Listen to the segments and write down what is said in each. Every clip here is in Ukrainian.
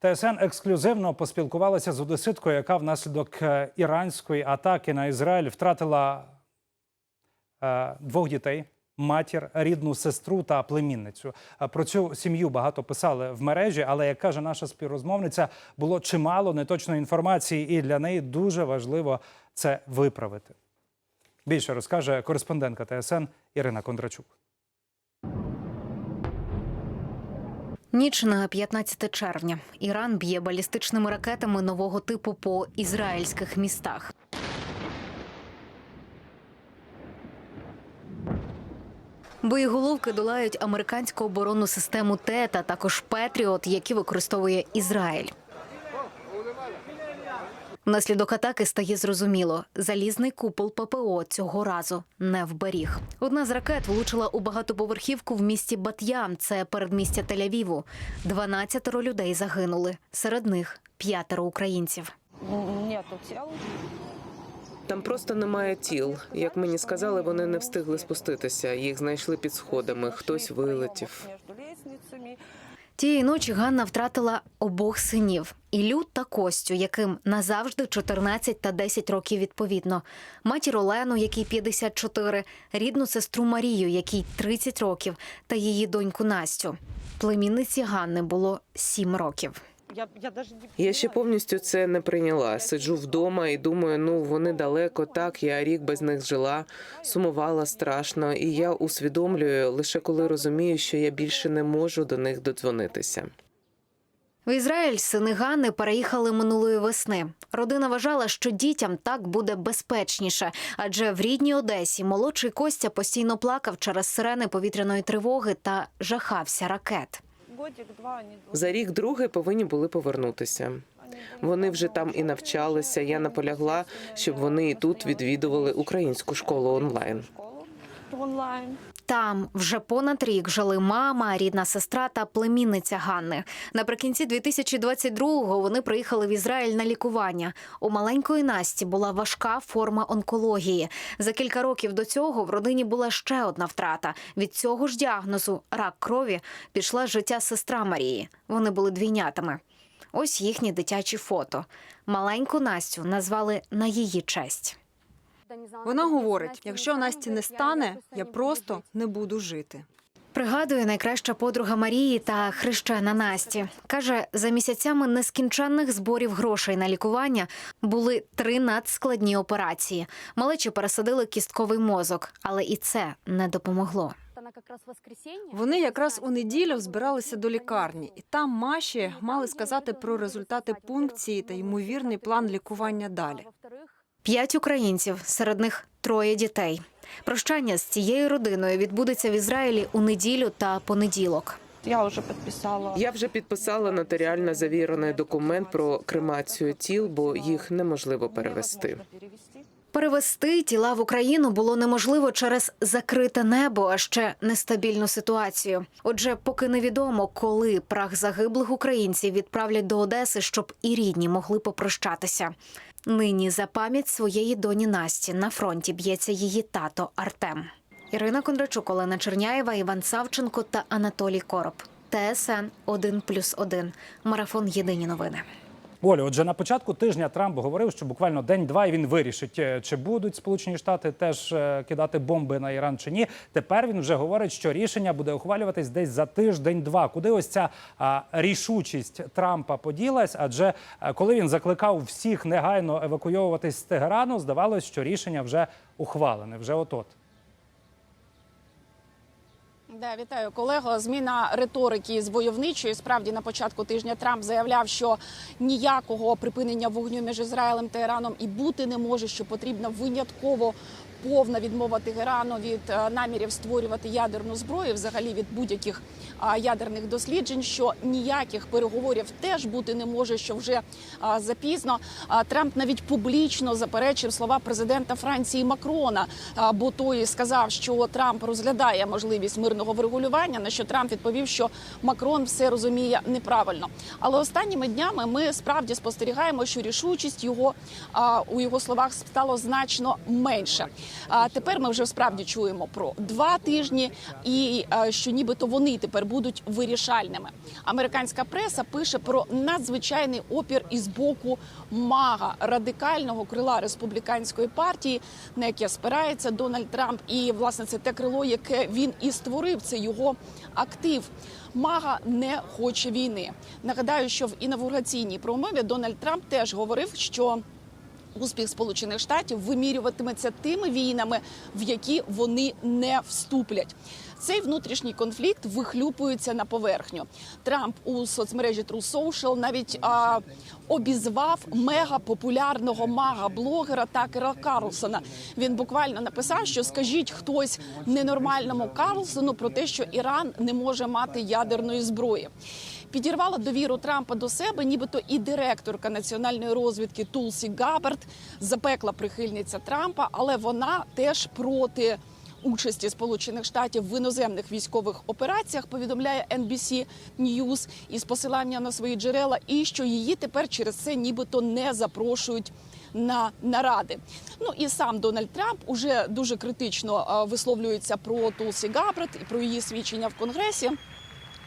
ТСН ексклюзивно поспілкувалася з одеситкою, яка внаслідок е, іранської атаки на Ізраїль втратила е, двох дітей. Матір, рідну сестру та племінницю. Е, Про цю сім'ю багато писали в мережі, але як каже наша співрозмовниця, було чимало неточної інформації, і для неї дуже важливо це виправити. Більше розкаже кореспондентка ТСН Ірина Кондрачук. Ніч на 15 червня. Іран б'є балістичними ракетами нового типу по ізраїльських містах. Боєголовки долають американську оборонну систему ТЕТА, також Петріот, які використовує Ізраїль. Внаслідок атаки стає зрозуміло, залізний купол ППО цього разу не вберіг. Одна з ракет влучила у багатоповерхівку в місті Бат'ям, це передмістя Тель-Авіву. 12 людей загинули, серед них п'ятеро українців. Там просто немає тіл. Як мені сказали, вони не встигли спуститися. Їх знайшли під сходами. Хтось вилетів. Тієї ночі Ганна втратила обох синів Ілю та Костю, яким назавжди 14 та 10 років відповідно. Матір Олену, якій 54, рідну сестру Марію, якій 30 років, та її доньку Настю. Племінниці Ганни було 7 років. Я, ще повністю це не прийняла. Сиджу вдома і думаю, ну вони далеко, так я рік без них жила, сумувала страшно, і я усвідомлюю лише коли розумію, що я більше не можу до них додзвонитися. В Ізраїль сини Ганни переїхали минулої весни. Родина вважала, що дітям так буде безпечніше, адже в рідній Одесі молодший Костя постійно плакав через сирени повітряної тривоги та жахався ракет. За рік друге повинні були повернутися. Вони вже там і навчалися. Я наполягла, щоб вони і тут відвідували українську школу онлайн. Там вже понад рік жили мама, рідна сестра та племінниця Ганни. Наприкінці 2022-го вони приїхали в Ізраїль на лікування. У маленької Насті була важка форма онкології. За кілька років до цього в родині була ще одна втрата. Від цього ж діагнозу рак крові пішла життя сестра Марії. Вони були двійнятами. Ось їхні дитячі фото. Маленьку Настю назвали на її честь. Вона говорить: якщо Насті не стане, я просто не буду жити. Пригадує найкраща подруга Марії та хрещена Насті. Каже, за місяцями нескінченних зборів грошей на лікування були три надскладні операції. Малечі пересадили кістковий мозок, але і це не допомогло. Вони якраз у неділю збиралися до лікарні, і там Маші мали сказати про результати пункції та ймовірний план лікування далі. П'ять українців, серед них троє дітей. Прощання з цією родиною відбудеться в Ізраїлі у неділю та понеділок. Я уже подписала. Я вже підписала нотаріально завірений документ про кремацію тіл, бо їх неможливо перевести. Перевести тіла в Україну було неможливо через закрите небо, а ще нестабільну ситуацію. Отже, поки невідомо, коли прах загиблих українців відправлять до Одеси, щоб і рідні могли попрощатися. Нині за пам'ять своєї доні Насті на фронті б'ється її тато Артем. Ірина Кондрачук, Олена Черняєва, Іван Савченко та Анатолій Короб. ТСН 1+,1. Марафон Єдині новини. Олю, отже, на початку тижня Трамп говорив, що буквально день-два і він вирішить, е, чи будуть Сполучені Штати теж е, кидати бомби на Іран чи ні. Тепер він вже говорить, що рішення буде ухвалюватись десь за тиждень-два. Куди ось ця рішучість Трампа поділась? Адже е, коли він закликав всіх негайно евакуйовуватись з Тегерану, здавалось, що рішення вже ухвалене, вже от-от. Да, вітаю колего. Зміна риторики з войовничої. Справді на початку тижня Трамп заявляв, що ніякого припинення вогню між Ізраїлем та Іраном і бути не може, що потрібна винятково повна відмова Тегерану від е, намірів створювати ядерну зброю, взагалі від будь-яких ядерних досліджень. Що ніяких переговорів теж бути не може, що вже запізно. Трамп навіть публічно заперечив слова президента Франції Макрона, бо той сказав, що Трамп розглядає можливість мирного врегулювання. На що Трамп відповів, що Макрон все розуміє неправильно. Але останніми днями ми справді спостерігаємо, що рішучість його у його словах стало значно менше. А тепер ми вже справді чуємо про два тижні, і е, що нібито вони тепер будуть вирішальними. Американська преса пише про надзвичайний опір із боку мага радикального крила республіканської партії, на яке спирається Дональд Трамп. І власне це те крило, яке він і створив. Це його актив. Мага не хоче війни. Нагадаю, що в інавгураційній промові Дональд Трамп теж говорив, що успіх Сполучених Штатів вимірюватиметься тими війнами, в які вони не вступлять. Цей внутрішній конфлікт вихлюпується на поверхню. Трамп у соцмережі True Social навіть а, обізвав мегапопулярного мага-блогера Такера Карлсона. Він буквально написав, що скажіть хтось ненормальному Карлсону про те, що Іран не може мати ядерної зброї. Підірвала довіру Трампа до себе, нібито і директорка національної розвідки Тулсі Габбард, запекла прихильниця Трампа, але вона теж проти участі Сполучених Штатів в іноземних військових операціях. Повідомляє NBC News із посилання на свої джерела, і що її тепер через це нібито не запрошують. На наради, ну і сам Дональд Трамп уже дуже критично висловлюється про Тулсі Габбард і про її свідчення в конгресі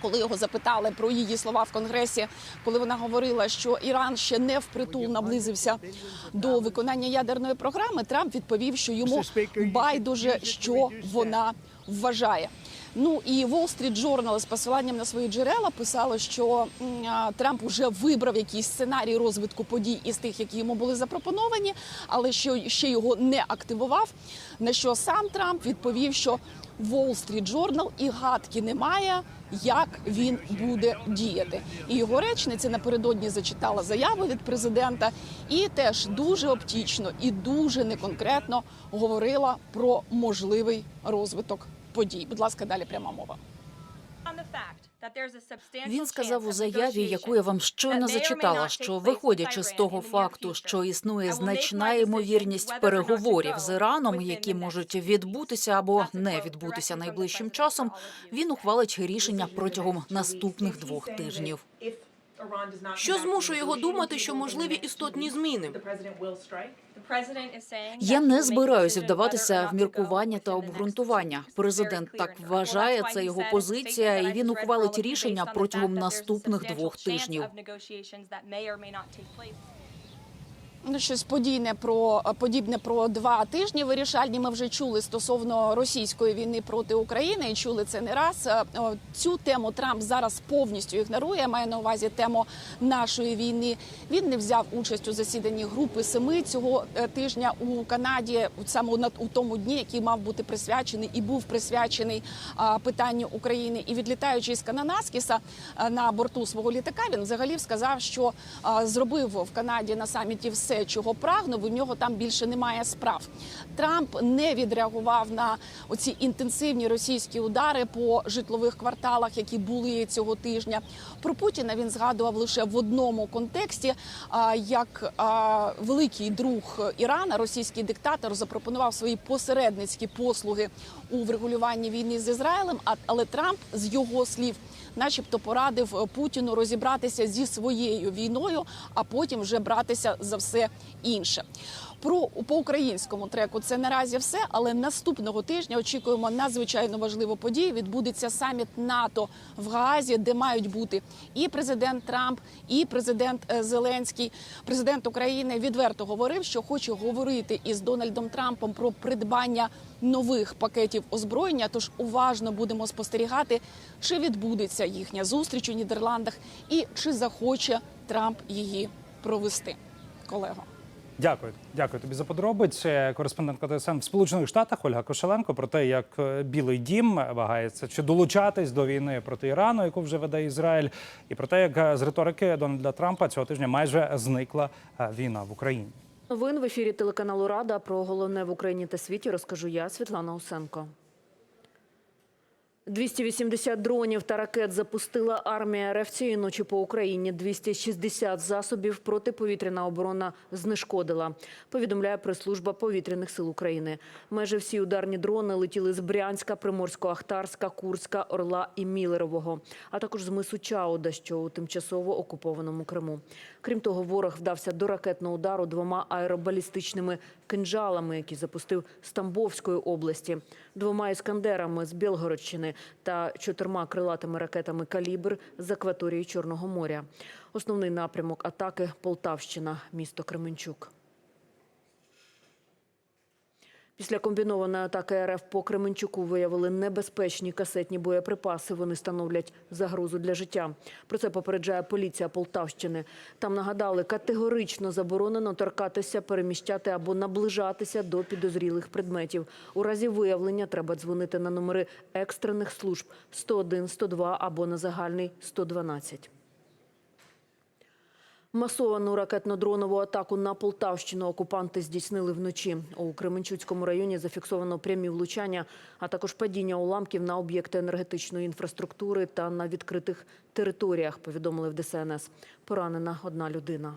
коли його запитали про її слова в конгресі, коли вона говорила, що Іран ще не впритул наблизився до виконання ядерної програми, Трамп відповів, що йому байдуже, що вона вважає. Ну і Wall Street Journal з посиланням на свої джерела писало, що Трамп уже вибрав якийсь сценарій розвитку подій із тих, які йому були запропоновані, але що ще його не активував. На що сам Трамп відповів, що Wall Street Journal і гадки немає, як він буде діяти. І його речниця напередодні зачитала заяву від президента і теж дуже оптічно і дуже неконкретно говорила про можливий розвиток подій. Будь ласка, далі пряма мова. Він сказав у заяві, яку я вам щойно зачитала, що виходячи з того факту, що існує значна ймовірність переговорів з Іраном, які можуть відбутися або не відбутися найближчим часом, він ухвалить рішення протягом наступних двох тижнів. Що змушує його думати, що можливі істотні зміни? Я не збираюся вдаватися в міркування та обґрунтування. Президент так вважає, це його позиція, і він ухвалить рішення протягом наступних двох тижнів. Ну, щось подійне про подібне про два тижні вирішальні. Ми вже чули стосовно російської війни проти України і чули це не раз. Е, Цю тему Трамп зараз повністю ігнорує. Я маю на увазі тему нашої війни. Він не взяв участь у засіданні групи семи цього е, тижня у Канаді, саме у тому дні, який мав бути присвячений і був присвячений питанню України. І відлітаючи з Кананаскіса на борту свого літака, він взагалі сказав, що зробив в Канаді на саміті все, чого прагнув. У нього там більше немає справ. Трамп не відреагував на оці інтенсивні російські удари по житлових кварталах, які були цього тижня. Про Путіна він згадував лише в одному контексті, як великий друг Ірана, російський диктатор, запропонував свої посередницькі послуги у врегулюванні війни з Ізраїлем. Але Трамп з його слів. Начебто порадив Путіну розібратися зі своєю війною, а потім вже братися за все інше. Про по українському треку це наразі все. Але наступного тижня очікуємо надзвичайно важливу подію. Відбудеться саміт НАТО в Гаазі, де мають бути і президент Трамп, і президент е, Зеленський. Президент України відверто говорив, що хоче говорити із Дональдом Трампом про придбання нових пакетів озброєння. Тож уважно будемо спостерігати, чи відбудеться їхня зустріч у Нідерландах і чи захоче Трамп її провести. Колего. Дякую, дякую тобі за подробиці. Кореспондентка ТСН в Сполучених Штатах Ольга Кошеленко про те, як е, Білий Дім вагається чи долучатись до війни проти Ірану, яку вже веде Ізраїль, і про те, як е, з риторики Дональда Трампа цього тижня майже зникла е, війна в Україні. Новин в ефірі телеканалу Рада про головне в Україні та світі розкажу я, Світлана Усенко. 280 дронів та ракет запустила армія РФ цієї ночі по Україні. 260 засобів протиповітряна оборона знешкодила, повідомляє прес-служба повітряних сил України. Майже всі ударні дрони летіли з Брянська, Приморсько-Ахтарська, Курська, Орла і Мілерового, а також з мису Чауда, що у тимчасово окупованому Криму. Крім того, ворог вдався до ракетного удару двома аеробалістичними кинжалами, які запустив з Тамбовської області, двома іскандерами з Білгородщини та чотирма крилатими ракетами «Калібр» з акваторії Чорного моря. Основний напрямок атаки – Полтавщина, місто Кременчук. Після комбінованої атаки РФ по Кременчуку виявили небезпечні касетні боєприпаси. Вони становлять загрозу для життя. Про це попереджає поліція Полтавщини. Там нагадали, категорично заборонено торкатися, переміщати або наближатися до підозрілих предметів. У разі виявлення треба дзвонити на номери екстрених служб 101, 102 або на загальний 112. Масовану ракетно-дронову атаку на Полтавщину окупанти здійснили вночі. У Кременчуцькому районі зафіксовано прямі влучання, а також падіння уламків на об'єкти енергетичної інфраструктури та на відкритих територіях, повідомили в ДСНС. Поранена одна людина.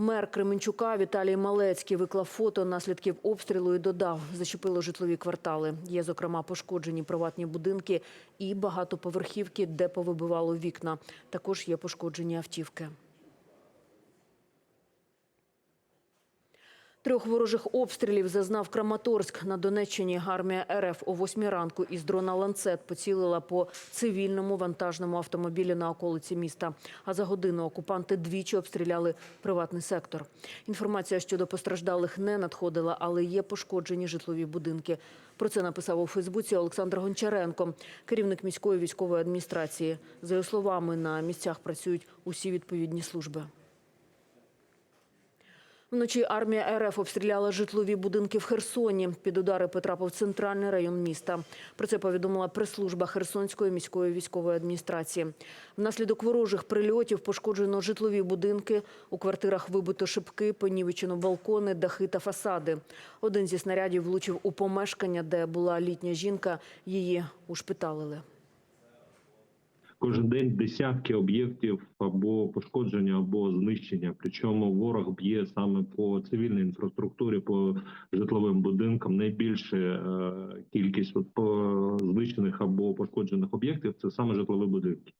Мер Кременчука Віталій Малецький виклав фото наслідків обстрілу і додав, зачепило житлові квартали. Є, зокрема, пошкоджені приватні будинки і багатоповерхівки, де повибивало вікна. Також є пошкоджені автівки. Трьох ворожих обстрілів зазнав Краматорськ. На Донеччині армія РФ о 8 ранку із дрона «Ланцет» поцілила по цивільному вантажному автомобілі на околиці міста. А за годину окупанти двічі обстріляли приватний сектор. Інформація щодо постраждалих не надходила, але є пошкоджені житлові будинки. Про це написав у Фейсбуці Олександр Гончаренко, керівник міської військової адміністрації. За його словами, на місцях працюють усі відповідні служби. Вночі армія РФ обстріляла житлові будинки в Херсоні. Під удари потрапив центральний район міста. Про це повідомила прес-служба Херсонської міської військової адміністрації. Внаслідок ворожих прильотів пошкоджено житлові будинки. У квартирах вибито шибки, понівечено балкони, дахи та фасади. Один зі снарядів влучив у помешкання, де була літня жінка. Її ушпиталили. Кожен день десятки об'єктів або пошкодження, або знищення. Причому ворог б'є саме по цивільній інфраструктурі, по житловим будинкам. Найбільша е, кількість по знищених або пошкоджених об'єктів це саме житлові будинки,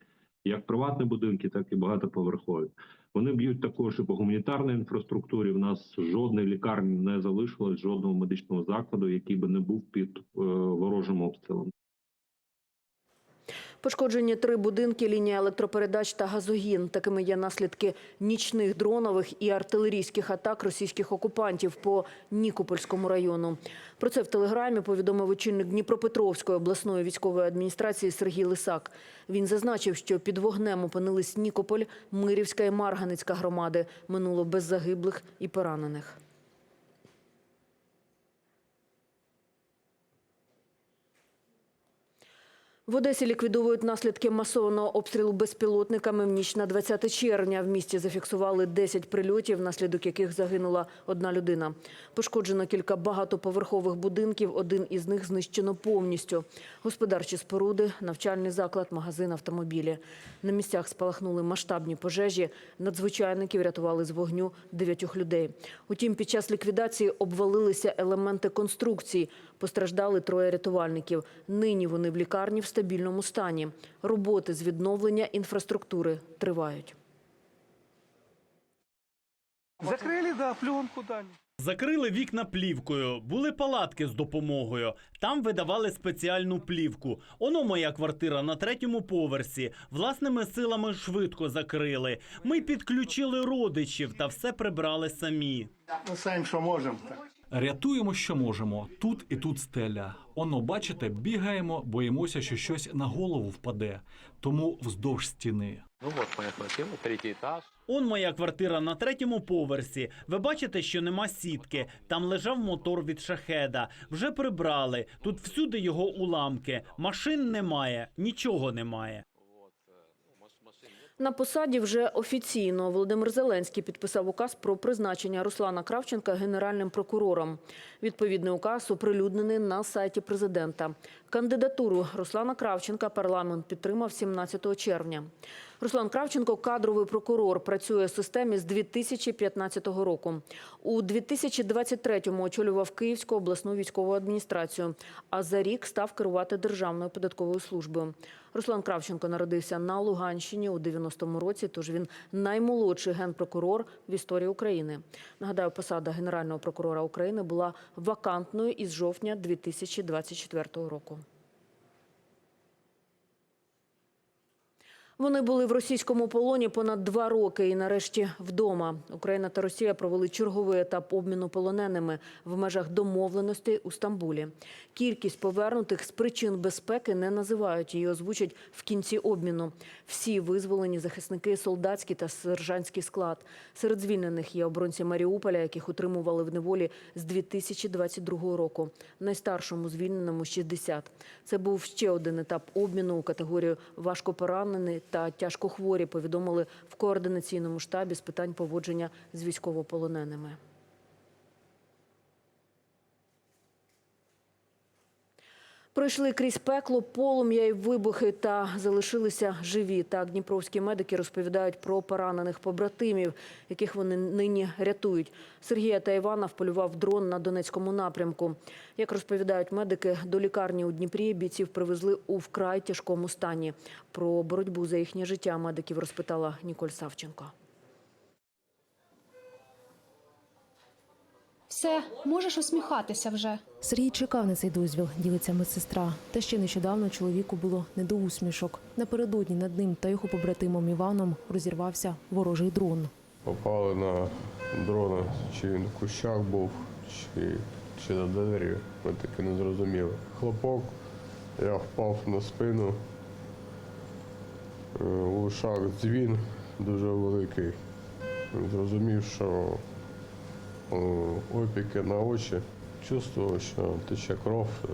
як приватні будинки, так і багатоповерхові. Вони б'ють також і по гуманітарній інфраструктурі. В нас жодної лікарні не залишилось, жодного медичного закладу, який би не був під е, ворожим обстрілом. Пошкоджені три будинки, лінія електропередач та газогін. Такими є наслідки нічних дронових і артилерійських атак російських окупантів по Нікопольському району. Про це в телеграмі повідомив очільник Дніпропетровської обласної військової адміністрації Сергій Лисак. Він зазначив, що під вогнем опинились Нікополь, Мирівська і Марганицька громади. Минуло без загиблих і поранених. В Одесі ліквідовують наслідки масованого обстрілу безпілотниками в ніч на 20 червня. В місті зафіксували 10 прильотів, внаслідок яких загинула одна людина. Пошкоджено кілька багатоповерхових будинків, один із них знищено повністю. Господарчі споруди, навчальний заклад, магазин, автомобілі. На місцях спалахнули масштабні пожежі. Надзвичайники врятували з вогню дев'ятьох людей. Утім, під час ліквідації обвалилися елементи конструкції. Постраждали троє рятувальників. Нині вони в лікарні стабільному стані. Роботи з відновлення інфраструктури тривають. Закрили, да, пленку дали. Закрили вікна плівкою, були палатки з допомогою. Там видавали спеціальну плівку. Оно моя квартира на третьому поверсі. Власними силами швидко закрили. Ми підключили родичів та все прибрали самі. Ми самі що можемо. Так. Рятуємо, що можемо. Тут і тут стеля. Оно, бачите, бігаємо, боїмося, що щось на голову впаде. Тому вздовж стіни. Ну от моя квартира, третій етаж. Он моя квартира на третьому поверсі. Ви бачите, що нема сітки. Там лежав мотор від шахеда. Вже прибрали. Тут всюди його уламки. Машин немає, нічого немає. На посаді вже офіційно Володимир Зеленський підписав указ про призначення Руслана Кравченка генеральним прокурором. Відповідний указ оприлюднений на сайті президента. Кандидатуру Руслана Кравченка парламент підтримав 17 червня. Руслан Кравченко – кадровий прокурор, працює в системі з 2015 року. У 2023-му очолював Київську обласну військову адміністрацію, а за рік став керувати Державною податковою службою. Руслан Кравченко народився на Луганщині у 90-му році, тож він наймолодший генпрокурор в історії України. Нагадаю, посада Генерального прокурора України була вакантною із жовтня 2024 року. Вони були в російському полоні понад два роки і нарешті вдома. Україна та Росія провели черговий етап обміну полоненими в межах домовленостей у Стамбулі. Кількість повернутих з причин безпеки не називають її, озвучать в кінці обміну. Всі визволені захисники солдатський та сержантський склад. Серед звільнених є оборонці Маріуполя, яких утримували в неволі з 2022 року. Найстаршому звільненому 60. Це був ще один етап обміну у категорію важкопоранені та тяжкохворі, повідомили в координаційному штабі з питань поводження з військовополоненими. Пройшли крізь пекло, полум'я і вибухи та залишилися живі. Так дніпровські медики розповідають про поранених побратимів, яких вони нині рятують. Сергія та Івана вполював дрон на Донецькому напрямку. Як розповідають медики, до лікарні у Дніпрі бійців привезли у вкрай тяжкому стані. Про боротьбу за їхнє життя медиків розпитала Ніколь Савченко. Все, можеш усміхатися вже. Сергій чекав на цей дозвіл, ділиться медсестра. Та ще нещодавно чоловіку було не до усмішок. Напередодні над ним та його побратимом Іваном розірвався ворожий дрон. Попали на дрона, чи він в кущах був, чи, чи на дереві. Ми таки не зрозуміли. Хлопок, я впав на спину. Е, У ушах дзвін дуже великий. Зрозумів, що опіки на очі. Чувствував, що тече кров е,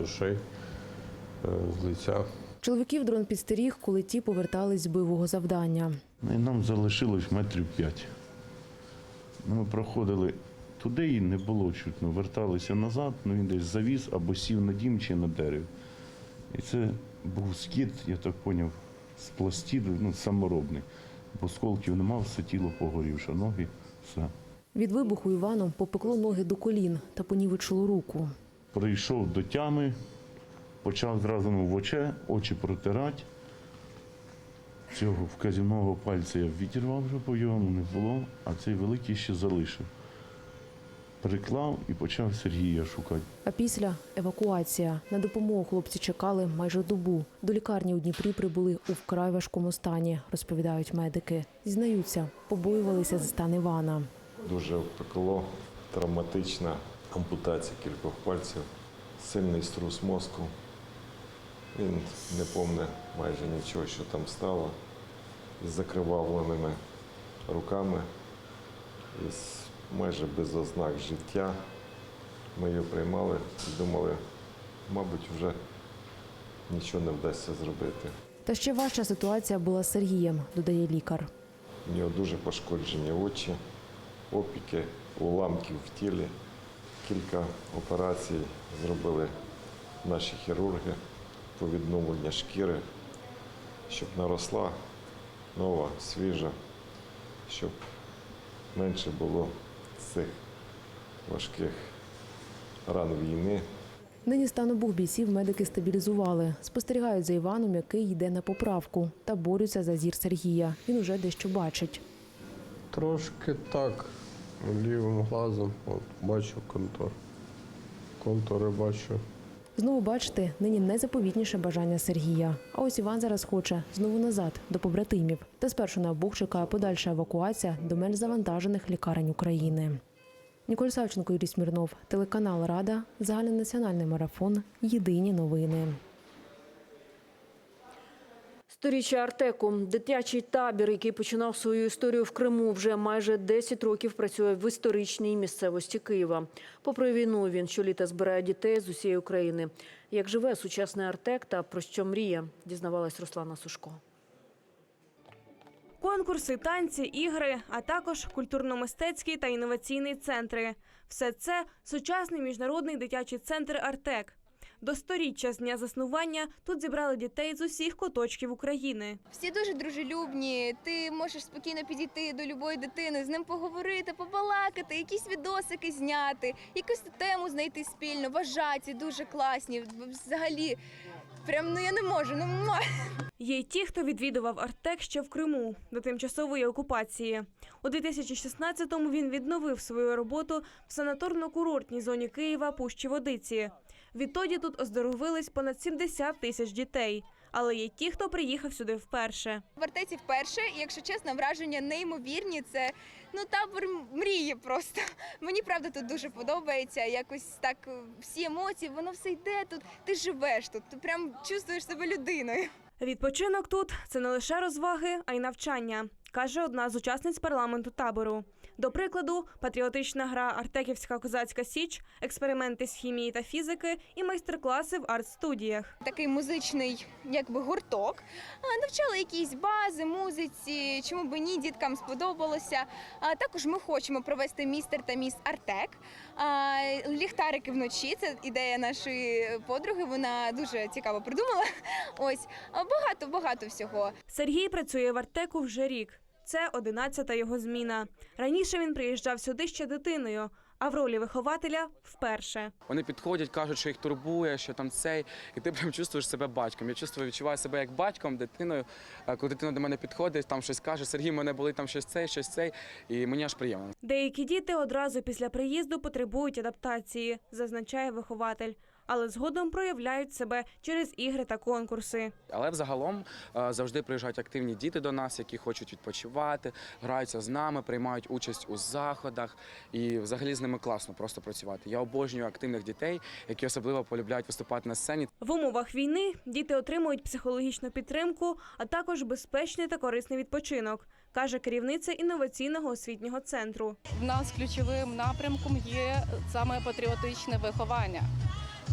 з ушей, е, з лиця. Чоловіків дрон підстеріг, коли ті повертались з бойового завдання. Ну, І нам залишилось метрів п'ять. Ми проходили туди і не було чутно. Верталися назад, ну він десь завіз або сів на дім чи на дерев. І це був скид, я так зрозумів, з пластиду, ну, саморобний. Бо сколків нема, все тіло погорівше, ноги, все. Від вибуху Івану попекло ноги до колін та понівечило руку. Прийшов до тями, почав зразу в оче, очі протирати. Цього вказівного пальця я відірвав вже по йому, не було, а цей великий ще залишив. Приклав і почав Сергія шукати. А після евакуація. На допомогу хлопці чекали майже добу. До лікарні у Дніпрі прибули у вкрай важкому стані, розповідають медики. Зізнаються, побоювалися за стан Івана. Дуже пекло, травматична ампутація кількох пальців, сильний струс мозку. Він не помне майже нічого, що там стало, із закривавленими руками, із майже без ознак життя. Ми його приймали і думали, мабуть, вже нічого не вдасться зробити. Та ще важча ситуація була з Сергієм, додає лікар. У нього дуже пошкоджені очі, опіки, уламків в тілі. Кілька операцій зробили наші хірурги по відновленню шкіри, щоб наросла нова, свіжа, щоб менше було цих важких ран війни. Нині стан обох бійців медики стабілізували. Спостерігають за Іваном, який йде на поправку, та борються за зір Сергія. Він уже дещо бачить. Трошки так, лівим глазом, от бачу контур. Контури бачу. Знову бачите, нині найзаповітніше бажання Сергія. А ось Іван зараз хоче знову назад до побратимів. Та спершу на обох чекає подальша евакуація до менш завантажених лікарень України. Ніколь Савченко, Юрій Смірнов, телеканал Рада, загальнонаціональний марафон. Єдині новини. Сторіччя Артеку, дитячий табір, який починав свою історію в Криму, вже майже 10 років працює в історичній місцевості Києва. Попри війну, він щоліта збирає дітей з усієї України. Як живе сучасний Артек та про що мріє, дізнавалась Руслана Сушко. Конкурси, танці, ігри, а також культурно-мистецькі та інноваційні центри. Все це сучасний міжнародний дитячий центр Артек. До сторіччя з дня заснування тут зібрали дітей з усіх куточків України. Всі дуже дружелюбні. Ти можеш спокійно підійти до любої дитини, з ним поговорити, побалакати, якісь відосики зняти, якусь тему знайти спільно. Вважаті дуже класні. Взагалі, прям ну я не можу. Ну. Є й ті, хто відвідував Артек ще в Криму до тимчасової окупації. У 2016-му він відновив свою роботу в санаторно-курортній зоні Києва Пущі Водиці. Відтоді тут оздоровились понад 70 тисяч дітей. Але є ті, хто приїхав сюди вперше. В Артеці вперше, і якщо чесно, враження неймовірні. Це ну табор мрії просто. Мені правда тут дуже подобається. Якось так е, всі емоції, воно все йде тут. Ти живеш тут, ти прям чувствуєш себе людиною. Відпочинок тут це не лише розваги, а й навчання, каже одна з учасниць парламенту табору. До прикладу, патріотична гра Артеківська козацька січ, експерименти з хімії та фізики і майстер-класи в арт-студіях. Такий музичний, якби гурток. Навчали якісь бази, музиці. Чому би ні, діткам сподобалося. Також ми хочемо провести містер та міс Артек. Ліхтарики вночі. Це ідея нашої подруги. Вона дуже цікаво придумала. Ось багато багато всього. Сергій працює в Артеку вже рік. Це одинадцята його зміна. Раніше він приїжджав сюди ще дитиною, а в ролі вихователя вперше. Вони підходять, кажуть, що їх турбує, що там цей, і ти прям чувствуєш себе батьком. Я чувствую, відчуваю себе як батьком, дитиною. Коли дитина до мене підходить, там щось каже, Сергій, мене болить там щось цей, щось цей, і мені аж приємно. Деякі діти одразу після приїзду потребують адаптації, зазначає вихователь, але згодом проявляють себе через ігри та конкурси. Але взагалом е, завжди приїжджають активні діти до нас, які хочуть відпочивати, граються з нами, приймають участь у заходах. І взагалі з ними класно просто працювати. Я обожнюю активних дітей, які особливо полюбляють виступати на сцені. В умовах війни діти отримують психологічну підтримку, а також безпечний та корисний відпочинок, каже керівниця інноваційного освітнього центру. В нас ключовим напрямком є саме патріотичне виховання.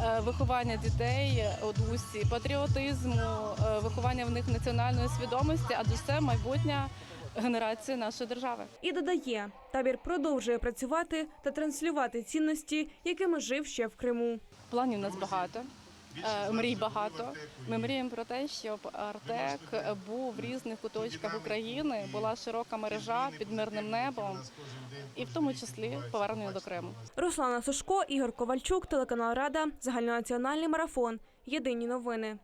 Е, Виховання дітей у дусі патріотизму, е, виховання в них національної свідомості, адже це майбутня генерація нашої держави. І додає, табір продовжує працювати та транслювати цінності, якими жив ще в Криму. Планів у нас багато. Е, Мрій багато. Ми мріємо про те, щоб Артек був в різних куточках України, була широка мережа під мирним небом, і в тому числі повернення до Криму. Руслана Сушко, Ігор Ковальчук, телеканал Рада, загальнонаціональний марафон. Єдині новини.